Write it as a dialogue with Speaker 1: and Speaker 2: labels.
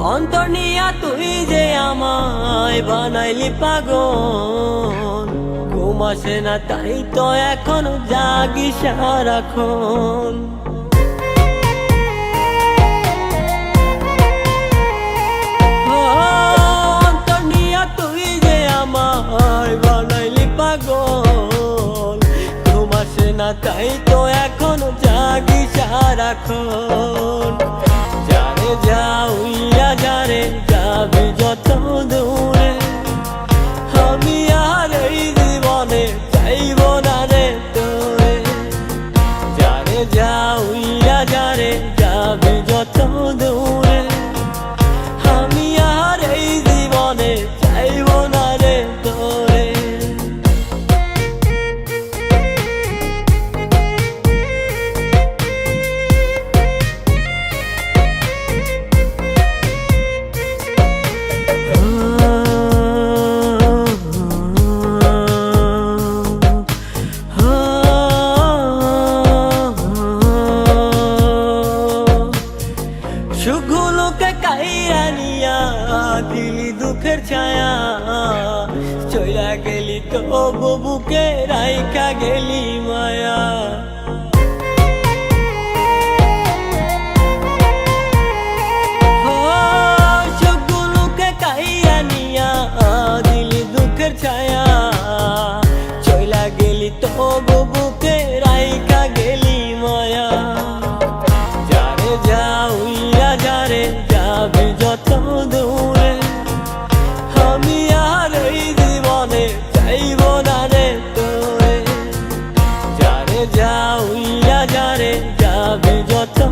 Speaker 1: অন্তর নিয়া তুই যে আমায় বানাইলি পাগল। ঘুমাসে না, তাই তো এখন জাগি সারাক্ষণ। তাই তো এখন জাগি সারাক্ষণ। চোখের ছায়া। চইলা গেলি তো বুকে রাইখা গেলি মায়া।